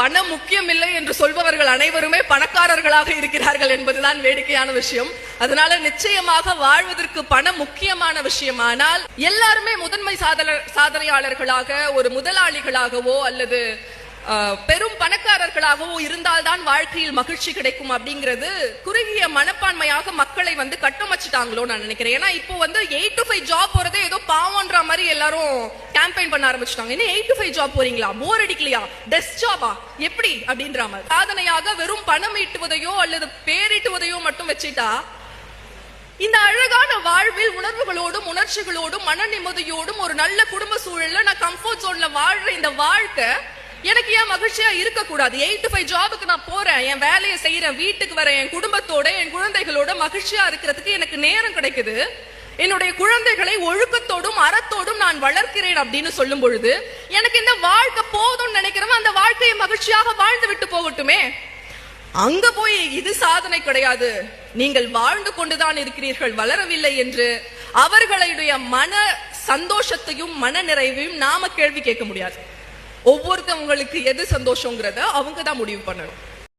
பணம் முக்கியம் இல்லை என்று சொல்பவர்கள் அனைவருமே பணக்காரர்களாக இருக்கிறார்கள் என்பதுதான் வேடிக்கையான விஷயம். அதனால நிச்சயமாக வாழ்வதற்கு பணம் முக்கியமான விஷயமானால் எல்லாருமே முதன்மை சாதன சாதனையாளர்களாக ஒரு முதலாளிகளாகவோ அல்லது பெரும் பணக்காரர்களாகவோ இருந்தால்தான் வாழ்க்கையில் மகிழ்ச்சி கிடைக்கும் அப்படிங்கிறது குறுகிய மனப்பான்மையாக மக்களை வந்து கட்டமைச்சிட்டாங்களோ நான் நினைக்கிறேன். ஏன்னா இப்போ வந்து எயிட் டு ஃபைவ் ஜாப் போறதே ஏதோ எல்லாரும் கேம்பெயின் பண்ண ஆரம்பிச்சிட்டாங்க. என்ன எயிட் டு ஃபைவ் ஜாப் போறீங்களா? போர் அடிக்கலையா? டெஸ்க் ஜாபா எப்படி? அப்படின்ற மாதிரி. சாதனையாக வெறும் பணம் ஈட்டுவதையோ அல்லது பேரிட்டுவதையோ மட்டும் வச்சுட்டா இந்த அழகான வாழ்வில் உணர்வுகளோடும் உணர்ச்சிகளோடும் மன நிம்மதியோடும் ஒரு நல்ல குடும்ப சூழல்ல நான் கம்ஃபர்ட் ஜோன்ல வாழ்ற இந்த வாழ்க்கை எனக்கு ஏன் மகிழ்ச்சியா இருக்க கூடாது எயிட் டு ஃபைவ் ஜாபுக்கு நான் போறேன் என் வேலையை செய்யறேன் வீட்டுக்கு வரேன் என் குடும்பத்தோட என் குழந்தைகளோட மகிழ்ச்சியா இருக்கிறதுக்கு எனக்கு நேரம் கிடைக்குது. என்னுடைய குழந்தைகளை ஒழுக்கத்தோடும் அறத்தோடும் நான் வளர்க்கிறேன் அப்படின்னு சொல்லும் பொழுது எனக்கு இந்த வாழ்க்கை போதும்னு நினைக்கிறவன் அந்த வாழ்க்கையை மகிழ்ச்சியாக வாழ்ந்து விட்டு போகட்டுமே? அங்க போய் இது சாதனை கிடையாது. நீங்கள் வாழ்ந்து கொண்டுதான் இருக்கிறீர்கள் வளரவில்லை என்று அவர்களுடைய மன சந்தோஷத்தையும் மன நிறைவையும் நாம கேள்வி கேட்க முடியாது. ஒவ்வொருத்தவங்களுக்கு எது சந்தோஷங்கிறத அவங்க தான் முடிவு பண்ணணும்.